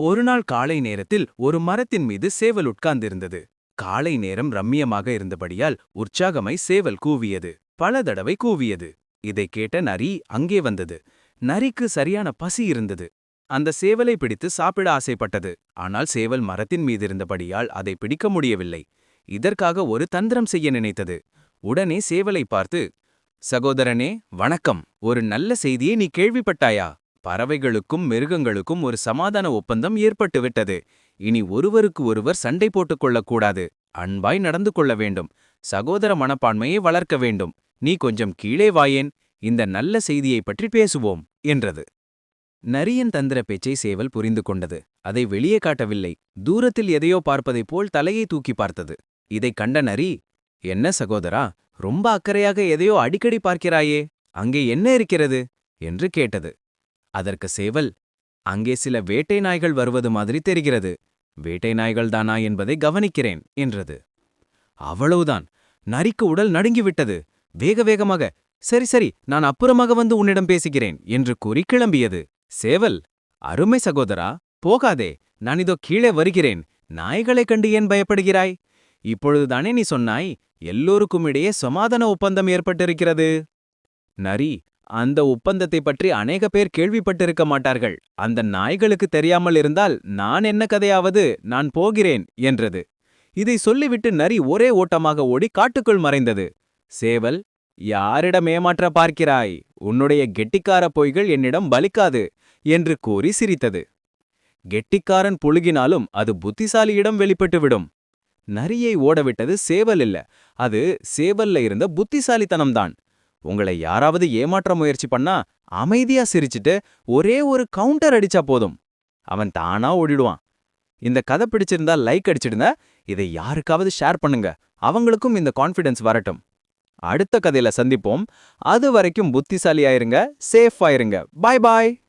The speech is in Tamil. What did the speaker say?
ஒருநாள் காலை நேரத்தில் ஒரு மரத்தின் மீது சேவல் உட்கார்ந்திருந்தது. காலை நேரம் ரம்மியமாக இருந்தபடியால் உற்சாகமை சேவல் கூவியது. பல தடவை கூவியது. இதைக் கேட்ட நரி அங்கே வந்தது. நரிக்கு சரியான பசி இருந்தது. அந்த சேவலை பிடித்து சாப்பிட ஆசைப்பட்டது. ஆனால் சேவல் மரத்தின் மீது இருந்தபடியால் அதை பிடிக்க முடியவில்லை. இதற்காக ஒரு தந்திரம் செய்ய நினைத்தது. உடனே சேவலை பார்த்து சகோதரனே வணக்கம். ஒரு நல்ல செய்தியை நீ கேள்விப்பட்டாயா? பறவைகளுக்கும் மிருகங்களுக்கும் ஒரு சமாதான ஒப்பந்தம் ஏற்பட்டுவிட்டது. இனி ஒருவருக்கு ஒருவர் சண்டை போட்டுக் கொள்ளக்கூடாது. அன்பாய் நடந்து கொள்ள வேண்டும். சகோதர மனப்பான்மையை வளர்க்க வேண்டும். நீ கொஞ்சம் கீழே வாயேன். இந்த நல்ல செய்தியை பற்றி பேசுவோம் என்றது. நரியன் தந்திர பேச்சை சேவல் புரிந்து கொண்டது. அதை வெளியே காட்டவில்லை. தூரத்தில் எதையோ பார்ப்பதைப் போல் தலையை தூக்கி பார்த்தது. இதைக் கண்ட நரி என்ன சகோதரா? ரொம்ப அக்கறையாக எதையோ அடிக்கடி பார்க்கிறாயே. அங்கே என்ன இருக்கிறது? என்று கேட்டது. அதற்கு சேவல் அங்கே சில வேட்டை நாய்கள் வருவது மாதிரி தெரிகிறது. வேட்டை நாய்கள்தானா என்பதை கவனிக்கிறேன் என்றது. அவ்வளவுதான். நரிக்கு உடல் நடுங்கிவிட்டது. வேக வேகமாக சரி சரி நான் அப்புறமாக வந்து உன்னிடம் பேசுகிறேன் என்று கூறி கிளம்பியது. சேவல் அருமை சகோதரா போகாதே. நான் இதோ கீழே வருகிறேன். நாய்களைக் கண்டு ஏன் பயப்படுகிறாய்? இப்பொழுதுதானே நீ சொன்னாய் எல்லோருக்கும் இடையே சமாதான ஒப்பந்தம் ஏற்பட்டிருக்கிறது. நரி அந்த ஒப்பந்தத்தை பற்றி அநேக பேர் கேள்விப்பட்டிருக்க மாட்டார்கள். அந்த நாய்களுக்கு தெரியாமல் இருந்தால் நான் என்ன கதையாவது நான் போகிறேன் என்றது. இதை சொல்லிவிட்டு நரி ஒரே ஓட்டமாக ஓடி காட்டுக்குள் மறைந்தது. சேவல் யாரிடம் ஏமாற்ற பார்க்கிறாய்? உன்னுடைய கெட்டிக்கார பொய்கள் என்னிடம் பலிக்காது என்று கூறி சிரித்தது. கெட்டிக்காரன் புழுகினாலும் அது புத்திசாலியிடம் வெளிப்பட்டுவிடும். நரியை ஓடவிட்டது சேவல் இல்ல. அது சேவல்ல இருந்த புத்திசாலித்தனம்தான். உங்களை யாராவது ஏமாற்ற முயற்சி பண்ணா அமைதியா சிரிச்சிட்டு ஒரே ஒரு கவுண்டர் அடிச்சா போதும். அவன் தானா ஓடிடுவான். இந்த கதை பிடிச்சிருந்தா லைக் அடிச்சிடுங்க. இதை யாருக்காவது ஷேர் பண்ணுங்க. அவங்களுக்கும் இந்த கான்ஃபிடன்ஸ் வரட்டும். அடுத்த கதையில சந்திப்போம். அது வரைக்கும் புத்திசாலியாயிருங்க சேஃப் ஆயிருங்க. பாய் பாய்